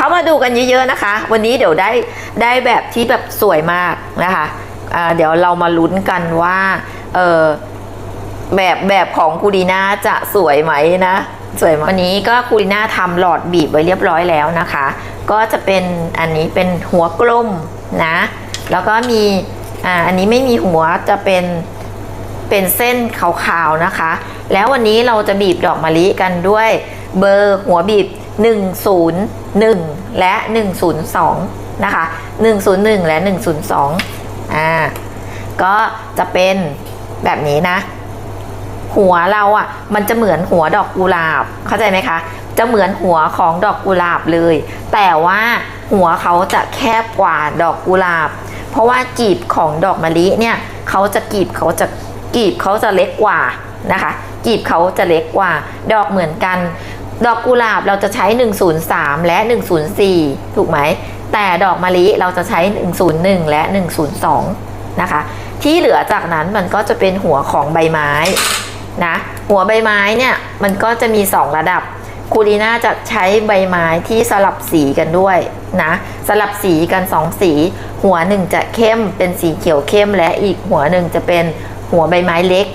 เขามาดูกันเยอะๆนะคะ วันนี้เดี๋ยวได้ได้แบบที่แบบสวยมากนะคะอ่าเดี๋ยวเรามาลุ้นกันว่าเออแบบแบบของคูดีน่าจะสวยไหมนะสวยมวันนี้ก็คูดีน่าทำหลอดบีบไว้เรียบร้อยแล้วนะคะ ก็จะเป็นอันนี้เป็นหัวกลมนะ แล้วก็มีอ่าอันนี้ไม่มีหัวจะเป็นเป็นเส้นขาวๆนะคะ แล้ววันนี้เราจะบีบดอกมะลิกันด้วยเบอร์หัวบีบ 101 และ 102 นะคะ 101 และ 102 อ่า ก็จะเป็นแบบนี้นะ หัวเราอะ่ะ มันจะเหมือนหัวดอกกุหลาบ เข้าใจไหมคะ จะเหมือนหัวของดอกกุหลาบเลย แต่ว่าหัวเขาจะแคบกว่าดอกกุหลาบ เพราะว่ากีบของดอกมะลิเนี่ย เขาจะกีบเขาจะกีบเขาจะเล็กกว่านะคะกีบเขาจะเล็กกว่า ดอกเหมือนกัน ดอกกุหลาบเราจะใช้ 103 และ 104 ถูกไหม แต่ดอกมะลิเราจะใช้ 101 และ 102 นะคะ ที่เหลือจากนั้นมันก็จะเป็นหัวของใบไม้นะ หัวใบไม้เนี่ยมันก็จะมี 2 ระดับคูดีน่าจะใช้ใบไม้ที่สลับสีกันด้วยนะ สลับสีกัน 2 สี หัวหนึ่งจะเข้มเป็นสีเขียวเข้ม และอีกหัวหนึ่งจะเป็นหัวใบไม้เล็ก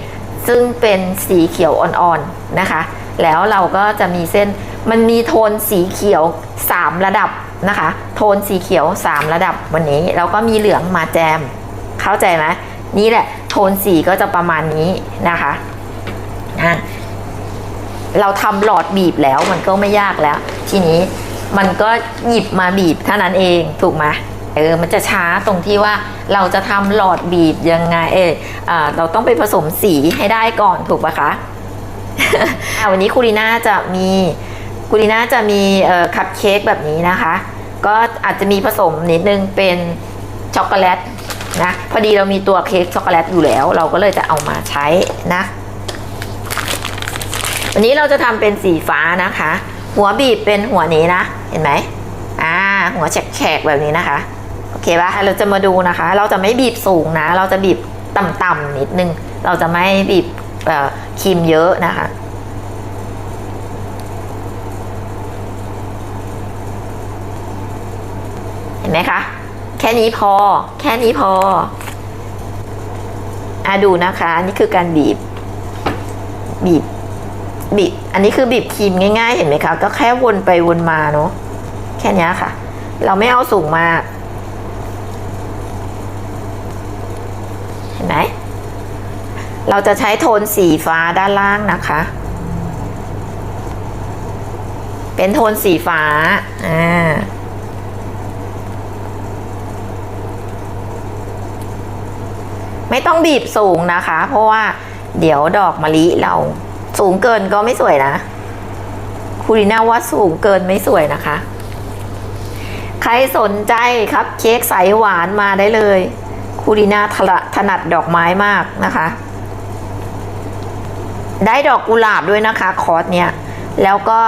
ซึ่งเป็นสีเขียวอ่อนๆนะคะ แล้วเราก็จะมีเส้นมันมีโทนสีเขียว 3 ระดับนะคะ โทนสีเขียว 3 ระดับวันนี้แล้วก็มีเหลืองมาแจม เข้าใจไหมนี่แหละ โทนสีก็จะประมาณนี้นะคะอะเราทำหลอดบีบแล้วมันก็ไม่ยากแล้ว ทีนี้มันก็หยิบมาบีบเท่านั้นเองถูกไหมเออมันจะช้าตรงที่ว่าเราจะทำหลอดบีบยังไงเออเราต้องไปผสมสีให้ได้ก่อนถูกปะคะ วันนี้คูริน่าจะมีคูริน่าจะมีคัพเค้กแบบนี้นะคะ ก็อาจจะมีผสมนิดนึงเป็นช็อกโกแลตนะพอดีเรามีตัวเค้กช็อกโกแลตอยู่แล้ว เราก็เลยจะเอามาใช้นะ วันนี้เราจะทำเป็นสีฟ้านะคะ หัวบีบเป็นหัวนี้นะ เห็นไหมอ่าหัวแฉกๆแบบนี้นะคะโอเคปะเราจะมาดูนะคะ เราจะไม่บีบสูงนะ เราจะบีบต่ำๆนิดนึง เราจะไม่บีบ ครีมเยอะนะคะเห็นไหมคะ แค่นี้พอ แค่นี้พออะดูนะคะ นี่คือการบีบ บีบ บีบ อันนี้คือบีบครีมง่ายๆ เห็นไหมคะ ก็แค่วนไปวนมาเนาะ แค่นี้ค่ะ เราไม่เอาสูงมาก เห็นไหม เราจะใช้โทนสีฟ้าด้านล่างนะคะ เป็นโทนสีฟ้า อ่า ไม่ต้องบีบสูงนะคะ เพราะว่าเดี๋ยวดอกมะลิเราสูงเกินก็ไม่สวยนะคูริน่าว่าสูงเกินไม่สวยนะคะ ใครสนใจครับเค้กใสหวานมาได้เลยคูริน่าถละถนัดดอกไม้มากนะคะ ได้ดอกกุหลาบด้วยนะคะคอร์สเนี่ยแล้วก็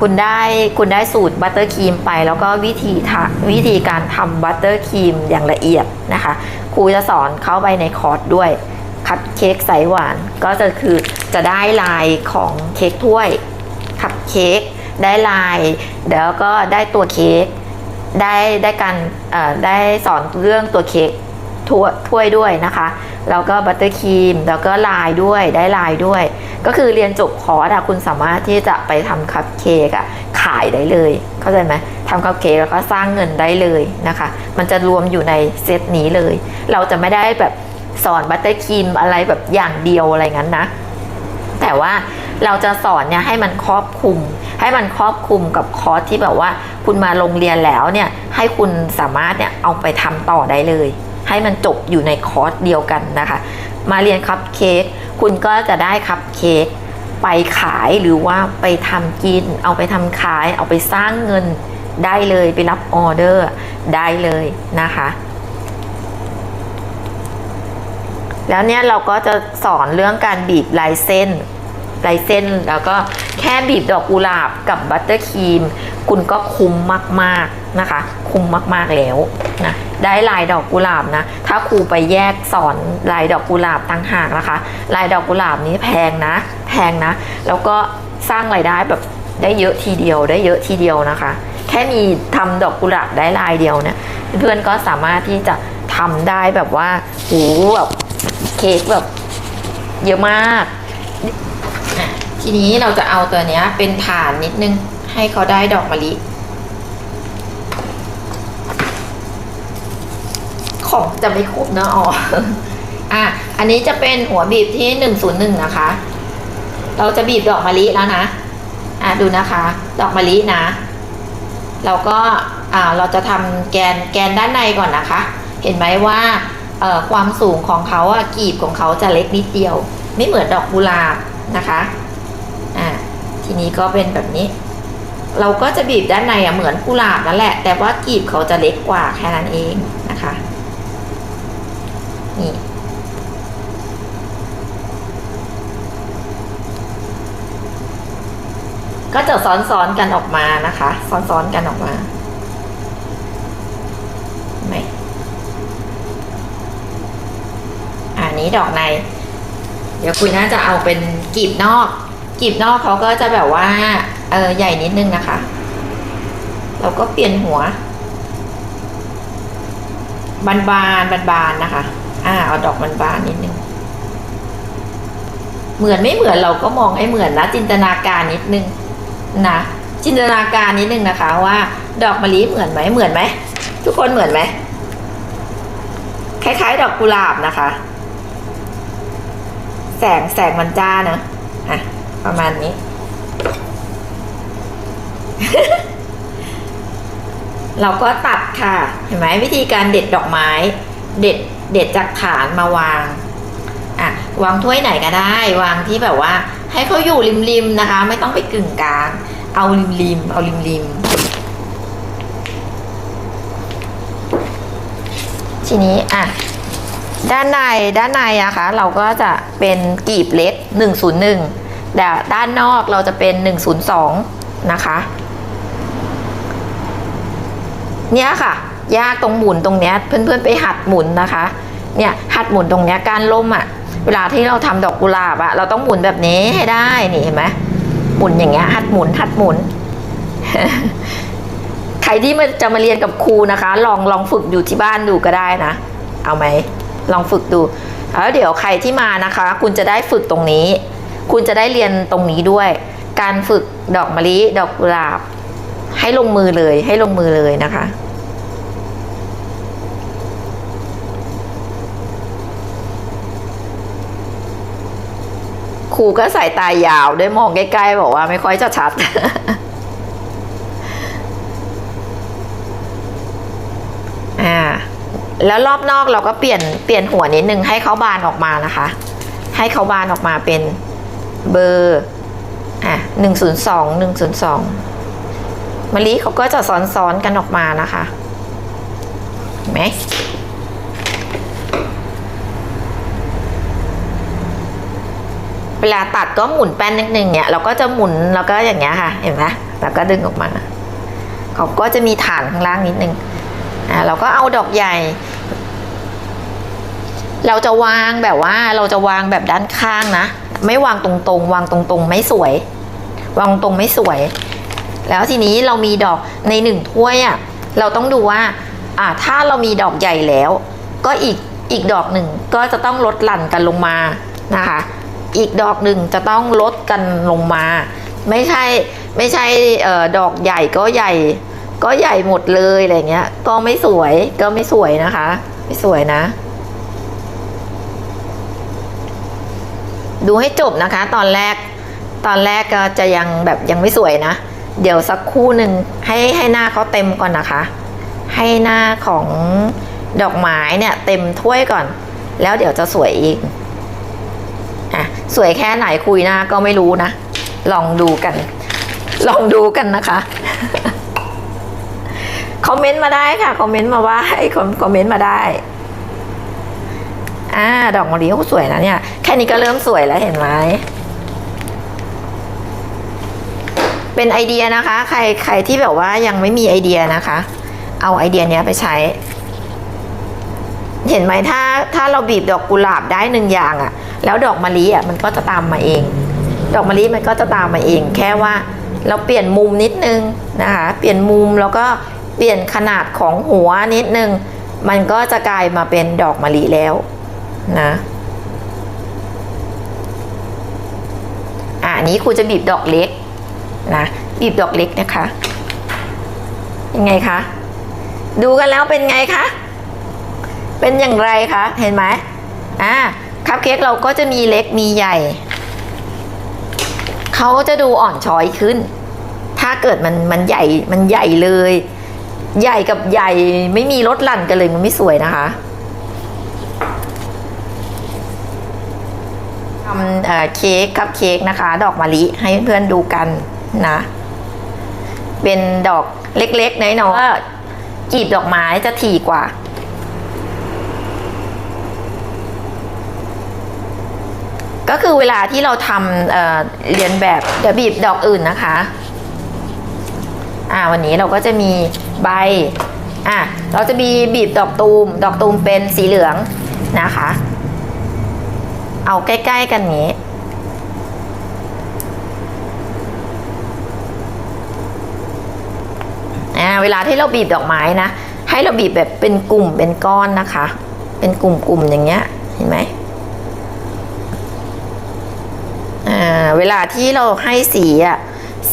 คุณได้คุณได้สูตรบัตเตอร์ครีมไป แล้วก็วิธีทวิธีการทำบัตเตอร์ครีมอย่างละเอียดนะคะครูจะสอนเข้าไปในคอร์สด้วย คัพเค้กใสหวานก็จะคือจะได้ลายของเค้กถ้วยคัพเค้กได้ลาย แล้วก็ได้ตัวเค้กได้ได้การได้สอนเรื่องตัวเค้กถ้วยถ้วยด้วยนะคะ แล้วก็บัตเตอร์ครีม แล้วก็ลายด้วยได้ลายด้วย ก็คือเรียนจบคอร์สอะคุณสามารถที่จะไปทำคัพเค้กอะขายได้เลย เข้าใจไหมทำคัพเค้กแล้วก็สร้างเงินได้เลยนะคะ มันจะรวมอยู่ในเซตนี้เลย เราจะไม่ได้แบบสอนบัตเตอร์ครีมอะไรแบบอย่างเดียวอะไรงั้นนะ แต่ว่าเราจะสอนเนี่ยให้มันครอบคลุม ให้มันครอบคลุมกับคอร์สที่แบบว่า คุณมาโรงเรียนแล้วเนี่ยให้คุณสามารถเนี่ยเอาไปทำต่อได้เลย ให้มันจบอยู่ในคอร์สเดียวกันนะคะ มาเรียนคัพเค้กคุณก็จะได้คัพเค้กไปขายหรือว่าไปทำกิน เอาไปทำขาย เอาไปสร้างเงินได้เลยไปรับออเดอร์ได้เลยนะคะ แล้วเนี่ยเราก็จะสอนเรื่องการบีบลายเส้นลายเส้นแล้วก็แค่บีบดอกกุหลาบกับบัตเตอร์ครีม คุณก็คุ้มมาก ๆ นะคะ คุ้มมากๆแล้วนะได้ลายดอกกุหลาบนะ ถ้าครูไปแยกสอนลายดอกกุหลาบต่างหากนะคะ ลายดอกกุหลาบนี้แพงนะ แพงนะ แล้วก็สร้างรายได้แบบได้เยอะทีเดียว ได้เยอะทีเดียวนะคะ แค่มีทำดอกกุหลาบได้ลายเดียวเนี่ยเพื่อนก็สามารถที่จะทำได้แบบว่าโหแบบเค้กแบบเยอะมาก ทีนี้เราจะเอาตัวเนี้ยเป็นฐานนิดนึงให้เขาได้ดอกมะลิ ของจะไม่ครบเนอะอ๋ออะอันนี้จะเป็นหัวบีบที่หนึ่งศูนย์หนึ่งนะคะ เราจะบีบดอกมะลิแล้วนะ อะดูนะคะ ดอกมะลินะ เราก็อ่าเราจะทำแกนแกนด้านในก่อนนะคะ เห็นไหมว่าเอ่อความสูงของเขาอะกีบของเขาจะเล็กนิดเดียว ไม่เหมือนดอกกุหลาบนะคะอ่าทีนี้ก็เป็นแบบนี้ เราก็จะบีบด้านในอะเหมือนกุหลาบนั่นแหละ แต่ว่ากีบเขาจะเล็กกว่าแค่นั้นเองนะคะ นี่ก็จะซ้อนๆกันออกมานะคะ ซ้อนๆกันออกมาไหมอันนี้ดอกใน เดี๋ยวคุณน่าจะเอาเป็นกีบนอก กีบนอกเขาก็จะแบบว่า เออใหญ่นิดนึงนะคะ เราก็เปลี่ยนหัว บานบานบานบานๆนะคะ อ่าเอาดอกบานบานนิดนึงเหมือนไม่เหมือนเราก็มองให้เหมือนนะจินตนาการนิดนึงนะจินตนาการนิดนึงนะคะ ว่า ดอกมะลิเหมือนไหมเหมือนไหมทุกคนเหมือนไหมคล้ายๆ ดอกกุหลาบนะคะ แสงแสงมันจ้านะอะประมาณนี้ เราก็ตัดค่ะ เห็นไหมวิธีการเด็ดดอกไม้ เด็ด เด็ดจากฐานมาวางอะวางถ้วยไหนก็ได้ วางที่แบบว่า ให้เขาอยู่ริมๆนะคะ ไม่ต้องไปกึ่งกลางเอาริมๆเอาริมๆทีนี้อะด้านในด้านในนะคะเราก็จะเป็นกีบเล็ก 101แต่ด้านนอกเราจะเป็น 102 นะคะ เนี่ยค่ะ ยากตรงหมุนตรงเนี้ยเพื่อนๆไปหัดหมุนนะคะ เนี่ยหัดหมุนตรงเนี้ยการล่มอะ่ะ เวลาที่เราทำดอกกุหลาบอะเราต้องหมุนแบบนี้ให้ได้นี่เห็นไหมหมุนอย่างเงี้ยหัดหมุนหัดหมุน ใครที่มันจะมาเรียนกับครูนะคะ ลองลองฝึกอยู่ที่บ้านดูก็ได้นะ เอาไหมลองฝึกดูแล้วเดี๋ยวใครที่มานะคะ คุณจะได้ฝึกตรงนี้ คุณจะได้เรียนตรงนี้ด้วย การฝึกดอกมะลิดอกกุหลาบ ให้ลงมือเลยให้ลงมือเลยนะคะ ครูก็สายตายาวด้วยมองใกล้ๆบอกว่าไม่ค่อยจะชัด อ่า แล้วรอบนอกเราก็เปลี่ยนเปลี่ยนหัวนิดนึงให้เขาบานออกมานะคะ ให้เขาบานออกมาเป็นเบอร์อะหนึ่งศูนย์สองหนึ่งศูนย์สองมะลิเขาก็จะซ้อนๆกันออกมานะคะเห็นไหม เวลาตัดก็หมุนแป้นนิดนึงเนี่ยเราก็จะหมุนแล้วก็อย่างเงี้ยค่ะ เห็นไหมแล้วก็ดึงออกมาเขาก็จะมีฐานข้างล่างนิดนึงอ่าเราก็เอาดอกใหญ่ เราจะวางแบบว่าเราจะวางแบบด้านข้างนะ ไม่วางตรงๆ วางตรงๆ ไม่สวย วางตรงไม่สวย แล้วทีนี้เรามีดอกในหนึ่งถ้วยอะเราต้องดูว่าอ่าถ้าเรามีดอกใหญ่แล้ว ก็อีกอีกดอกหนึ่งก็จะต้องลดหลั่นกันลงมานะคะ อีกดอกหนึ่งจะต้องลดกันลงมา ไม่ใช่ไม่ใช่อดอกใหญ่ก็ใหญ่ ก็ใหญ่หมดเลยอะไรเงี้ย ก็ไม่สวยก็ไม่สวยนะคะ ไม่สวยนะ ดูให้จบนะคะ ตอนแรกตอนแรกก็จะยังแบบยังไม่สวยนะ เดี๋ยวสักคู่หนึ่งให้ให้หน้าเขาเต็มก่อนนะคะ ให้หน้าของดอกไม้เนี่ยเต็มถ้วยก่อน แล้วเดี๋ยวจะสวยอีกอะ สวยแค่ไหนคุยหน้าก็ไม่รู้นะ ลองดูกัน ลองดูกันนะคะคอมเมนต์มาได้ค่ะคอมเมนต์มาว่าให้คอมเมนต์มาได้อ่าดอกมะลิเขาสวยนะเนี่ย แค่นี้ก็เริ่มสวยแล้วเห็นไหมเป็นไอเดียนะคะ ใครใครที่แบบว่ายังไม่มีไอเดียนะคะ เอาไอเดียเนี้ยไปใช้ เห็นไหมถ้าถ้าเราบีบดอกกุหลาบได้หนึ่งอย่างอะ่ะ แล้วดอกมะลิอะมันก็จะตามมาเอง ดอกมะลิมันก็จะตามมาเอง แค่ว่าเราเปลี่ยนมุมนิดนึงนะคะ เปลี่ยนมุมแล้วก็เปลี่ยนขนาดของหัวนิดนึง มันก็จะกลายมาเป็นดอกมะลิแล้วนะอ่าอันนี้ครูจะบีบดอกเล็กนะบีบดอกเล็กนะคะ ยังไงคะดูกันแล้วเป็นไงคะเป็นอย่างไรคะเห็นไหมอ่า คัพเค้กเราก็จะมีเล็กมีใหญ่ เขาจะดูอ่อนช้อยขึ้น ถ้าเกิดมันมันใหญ่มันใหญ่เลย ใหญ่กับใหญ่ไม่มีลดหลั่นกันเลยมันไม่สวยนะคะทำเเค้กคัพเค้กนะคะ ดอกมะลิให้เพื่อนๆดูกันนะ เป็นดอกเล็กๆน้อยๆกีบดอกไม้จะถี่กว่า ก็คือเวลาที่เราทำเเรียนแบบเดี๋ยวบีบดอกอื่นนะคะอ่าวันนี้เราก็จะมีใบอะเราจะมีบีบดอกตูม ดอกตูมเป็นสีเหลืองนะคะ เอาใกล้ ๆ กันนี้ เวลาที่เราบีบดอกไม้นะ ให้เราบีบแบบเป็นกลุ่มเป็นก้อนนะคะ เป็นกลุ่มๆอย่างเงี้ย เห็นไหมอ่า เวลาที่เราให้สีอะ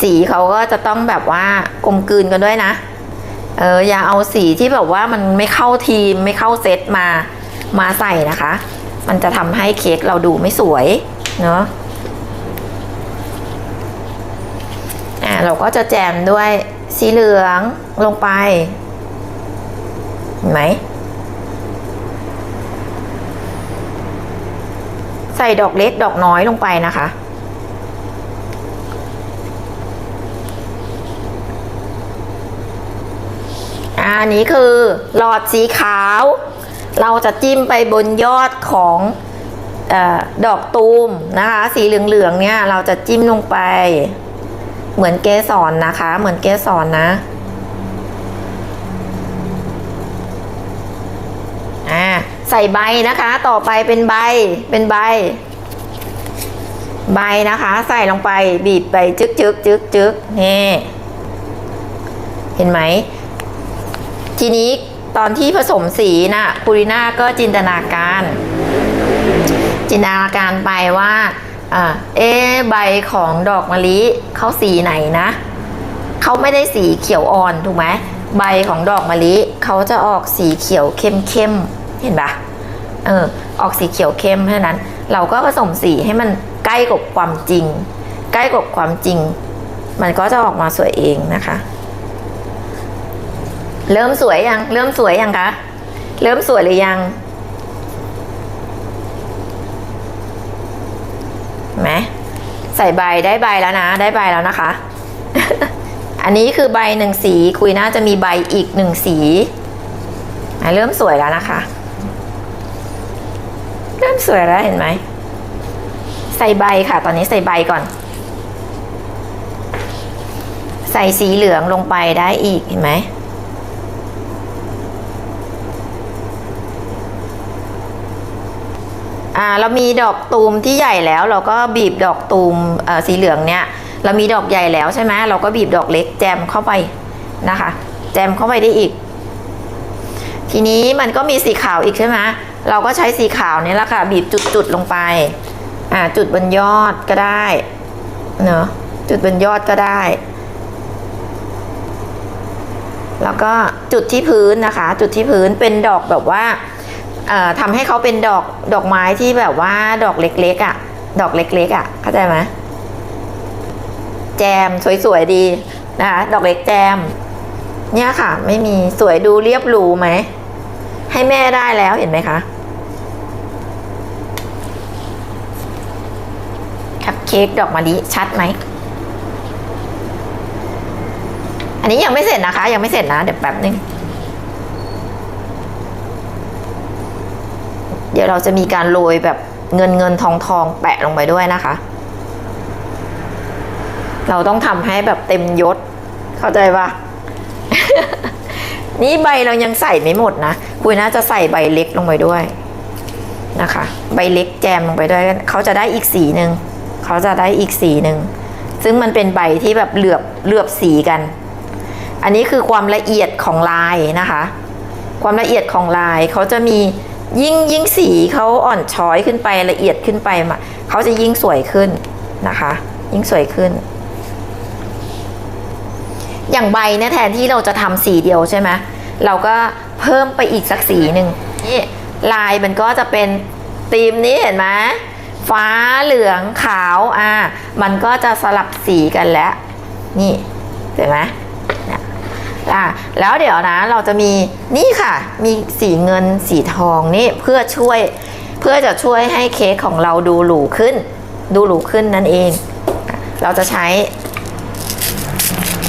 สีเขาก็จะต้องแบบว่ากลมกลืนกันด้วยนะ เอออย่าเอาสีที่แบบว่ามันไม่เข้าทีมไม่เข้าเซตมามาใส่นะคะ มันจะทำให้เค้กเราดูไม่สวยเนาะอ่าเราก็จะแจมด้วยสีเหลืองลงไปเห็นไหมใส่ดอกเล็กดอกน้อยลงไปนะคะ อันนี้คือหลอดสีขาว เราจะจิ้มไปบนยอดของอดอกตูมนะคะ สีเหลืองๆเนี่ยเราจะจิ้มลงไป เหมือนเกสรนนะคะ เหมือนเกสรนะอ่าใส่ใบนะคะ ต่อไปเป็นใบเป็นใบ ใบนะคะ ใส่ลงไปบีบไปจึกจึกจึกจึกนี่เห็นไหม ทีนี้ตอนที่ผสมสีนะ่ะคูริน่าก็จินตนาการ จินตนาการไปว่าอเอ๊ใบของดอกมะลิเขาสีไหนนะเขาไม่ได้สีเขียวอ่อนถูกไหมใบของดอกมะลิเขาจะออกสีเขียวเข้มเข้มเห็นปะเออออกสีเขียวเข้มเท่านั้น เราก็ผสมสีให้มันใกล้กับความจริง ใกล้กับความจริง มันก็จะออกมาสวยเองนะคะ เริ่มสวยยัง เริ่มสวยยังคะ เริ่มสวยหรือยังไหมใส่ใบได้ใบแล้วนะ ได้ใบแล้วนะคะ อันนี้คือใบหนึ่งสีคุยน่าจะมีใบอีกหนึ่งสีเริ่มสวยแล้วนะคะ เริ่มสวยแล้วเห็นไหม ใส่ใบค่ะ ตอนนี้ใส่ใบก่อน ใส่สีเหลืองลงไปได้อีกเห็นไหม อ่าเรามีดอกตูมที่ใหญ่แล้ว เราก็บีบดอกตูมสีเหลืองเนี่ยเรามีดอกใหญ่แล้วใช่ไหมเราก็บีบดอกเล็กแจมเข้าไปนะคะ แจมเข้าไปได้อีก ทีนี้มันก็มีสีขาวอีกใช่ไหมเราก็ใช้สีขาวนี่แหละค่ะบีบจุดๆลงไปอ่าจุดบนยอดก็ได้เนอะจุดบนยอดก็ได้ แล้วก็จุดที่พื้นนะคะ จุดที่พื้นเป็นดอกแบบว่า ทำให้เขาเป็นดอกดอกไม้ที่แบบว่าดอกเล็กๆอะ่ะ ดอกเล็กๆอะ่ะ เข้าใจไหมแจมสวยๆดีนะคะดอกเล็กแจม เนี่ยค่ะ ไม่มีสวยดูเรียบหรูไหม ให้แม่ได้แล้วเห็นไหมคะคัพเค้กดอกมะลิชัดไหม อันนี้ยังไม่เสร็จนะคะ ยังไม่เสร็จนะ เดี๋ยวแป๊บนึง ดี๋ยวเราจะมีการโรยแบบเงินเงินทองทองแปะลงไปด้วยนะคะ เราต้องทำให้แบบเต็มยศ เข้าใจปะนี่ใบเรายังใส่ไม่หมดนะคุยน่าจะใส่ใบเล็กลงไปด้วยนะคะ ใบเล็กแจมลงไปด้วยเขาจะได้อีกสีหนึ่งเขาจะได้อีกสีหนึ่งซึ่งมันเป็นใบที่แบบเหลือบเหลือบสีกัน อันนี้คือความละเอียดของลายนะคะ ความละเอียดของลายเขาจะมี ยิ่งยิ่งสีเขาอ่อนช้อยขึ้นไปละเอียดขึ้นไปมาเขาจะยิ่งสวยขึ้นนะคะ ยิ่งสวยขึ้น อย่างใบเนี่ยแทนที่เราจะทำสีเดียวใช่ไหมเราก็เพิ่มไปอีกสักสีหนึ่งนี่ลายมันก็จะเป็นธีมนี้เห็นไหมฟ้าเหลืองขาวอ่ามันก็จะสลับสีกันแล้ว นี่เห็นไหม อะแล้วเดี๋ยวนะเราจะมีนี่ค่ะ มีสีเงินสีทองนี่เพื่อช่วย เพื่อจะช่วยให้เค้กของเราดูหรูขึ้น ดูหรูขึ้นนั่นเอง เราจะใช้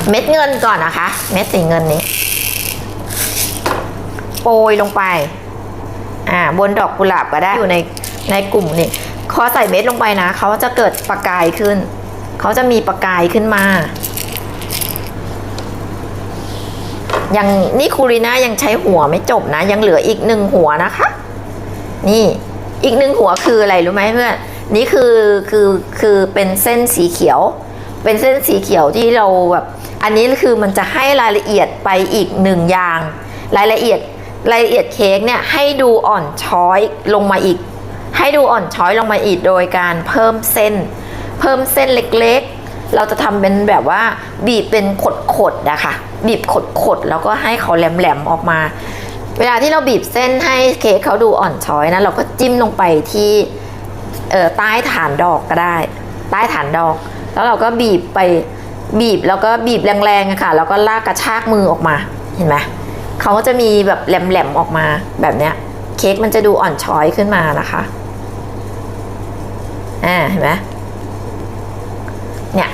เม็ดเงินก่อนนะคะ เม็ดสีเงินนี้โปรยลงไป อ่า บนดอกกุหลาบก็ได้อยู่ในในกลุ่มนี่พอใส่เม็ดลงไปนะเขาจะเกิดประกายขึ้น เขาจะมีประกายขึ้นมา ยังนี่คูรีน่ายังใช้หัวไม่จบนะ ยังเหลืออีกหนึ่งหัวนะคะ นี่อีกหนึ่งหัวคืออะไรรู้ไหมเพื่อนนี่คือคือคือเป็นเส้นสีเขียว เป็นเส้นสีเขียวที่เราแบบอันนี้คือมันจะให้รายละเอียดไปอีกหนึ่งอย่าง รายละเอียดรายละเอียดเค้กเนี่ยให้ดูอ่อนช้อยลงมาอีก ให้ดูอ่อนช้อยลงมาอีกโดยการเพิ่มเส้น เพิ่มเส้นเล็กๆ เราจะทำเป็นแบบว่าบีบเป็นขดๆนะคะ บีบขดๆแล้วก็ให้เขาแหลมๆออกมา เวลาที่เราบีบเส้นให้เค้กเขาดูอ่อนช้อยนะเราก็จิ้มลงไปที่เออใต้ฐานดอกก็ได้ ใต้ฐานดอก แล้วเราก็บีบไปบีบแล้วก็บีบแรงๆค่ะ แล้วก็ลากกระชากมือออกมาเห็นไหมเขาก็จะมีแบบแหลมๆออกมาแบบเนี้ยเค้กมันจะดูอ่อนช้อยขึ้นมานะคะอ่าเห็นไหมเนี่ย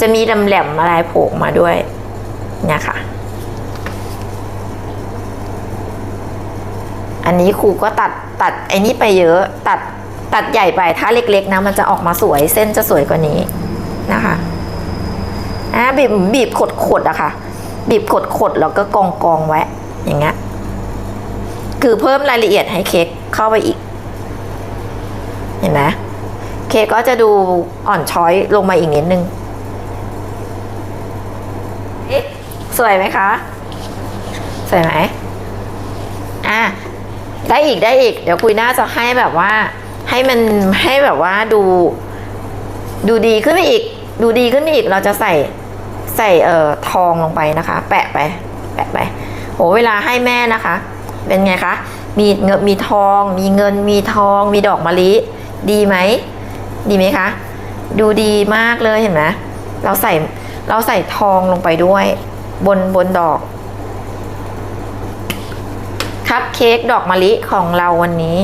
จะมีแหลมๆอะไรโผล่มาด้วย เนี่ยค่ะ อันนี้ครูก็ตัดตัดไอ้นี่ไปเยอะตัดตัดใหญ่ไปถ้าเล็กๆนะมันจะออกมาสวยเส้นจะสวยกว่านี้นะคะอ่าบีบบีบขดขดๆอะค่ะ บีบขดขดๆแล้วก็กองกองไว้ อย่างเงี้ยคือเพิ่มรายละเอียดให้เค้กเข้าไปอีก เห็นไหมเค้กก็จะดูอ่อนช้อยลงมาอีกนิดนึงเอ๊ะ สวยไหมคะ สวยไหมอะได้อีกได้อีก เดี๋ยวคุยหน่าจะให้แบบว่า ให้มันให้แบบว่าดู ดูดีขึ้นไปอีก ดูดีขึ้นไปอีก เราจะใส่ใส่เอ่อทองลงไปนะคะ แปะไป แปะไปโหเวลาให้แม่นะคะ เป็นไงคะ มีเงินมีทอง มีเงินมีทอง มีดอกมะลิ ดีไหม ดีไหมคะ ดูดีมากเลยเห็นไหมเราใส่เราใส่ทองลงไปด้วย บนบนดอก คัพเค้กดอกมะลิของเราวันนี้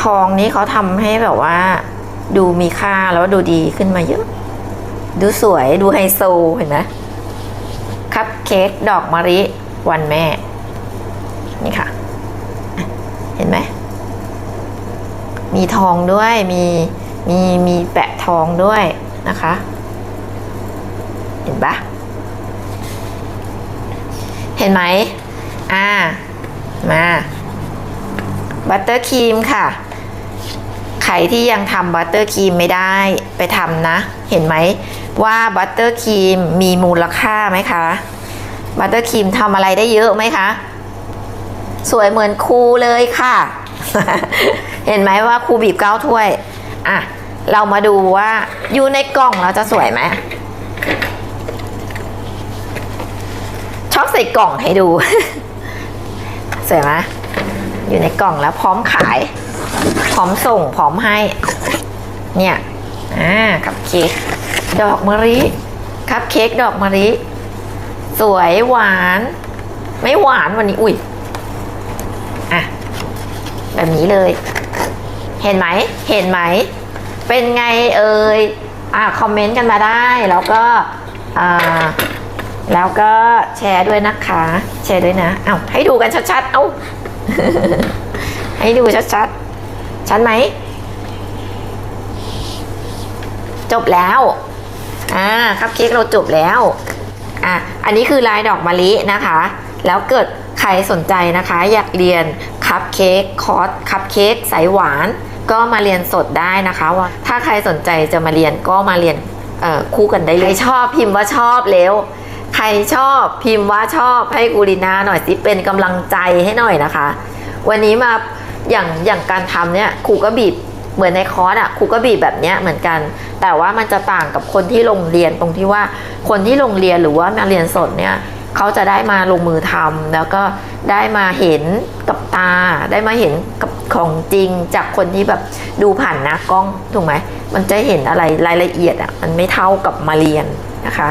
ทองนี้เขาทำให้แบบว่า ดูมีค่าแล้วดูดีขึ้นมาเยอะ ดูสวยดูไฮโซเห็นไหมคัพเค้กดอกมะลิวันแม่ นี่ค่ะ เห็นไหม มีทองด้วยมีมีมีแปะทองด้วยนะคะ ห็นปะเห็นไหมอ่า มาบัตเตอร์ครีมค่ะ ใครที่ยังทำบัตเตอร์ครีมไม่ได้ไปทำนะ เห็นไหมว่าบัตเตอร์ครีมมีมูลค่าไหมคะบัตเตอร์ครีมทำอะไรได้เยอะไหมคะ สวยเหมือนครูเลยค่ะ เห็นไหมว่าครูบีบเก้าถ้วย อะ เรามาดูว่าอยู่ในกล่องเราจะสวยไหม อบใส่กล่องให้ดู สวยไหมอยู่ในกล่องแล้วพร้อมขาย พร้อมส่งพร้อมให้ เนี่ย อ่าคัพเค้กดอกมะลิคัพเค้กดอกมะลิสวยหวาน ไม่หวานวันนี้อุ้ยอะแบบนี้เลย เห็นไหมเห็นไหม เป็นไงเอ่ยอะคอมเมนต์กันมาได้แล้วก็อ่า แล้วก็แชร์ด้วยนะคะ แชร์ด้วยนะเอา้าให้ดูกันชัดๆ เอ้าให้ดูชัดๆ ชัดไหม จบแล้ว อ่าคัพเค้กเราจบแล้ว อะ อันนี้คือลายดอกมะลินะคะ แล้วเกิดใครสนใจนะคะ อยากเรียนคัพเค้กคอร์สคัพเค้กสายหวาน ก็มาเรียนสดได้นะคะว่า ถ้าใครสนใจจะมาเรียนก็มาเรียนคู่กันได้เลยชอบพิมพ์ว่าชอบแล้ว ใครชอบพิมพ์ว่าชอบให้กูรินาหน่อยสิเป็นกำลังใจให้หน่อยนะคะ วันนี้มาอย่างอย่างการทำเนี่ยครูก็บีบเหมือนในคอร์สอะครูก็บีบแบบเนี้ยเหมือนกัน แต่ว่ามันจะต่างกับคนที่ลงเรียนตรงที่ว่าคนที่ลงเรียนหรือว่ามาเรียนสดเนี่ยเขาจะได้มาลงมือทำแล้วก็ได้มาเห็นกับตา ได้มาเห็นกับของจริงจากคนที่แบบดูผ่านหน้ากล้องถูกไหมมันจะเห็นอะไรรายละเอียดอะมันไม่เท่ากับมาเรียนนะคะ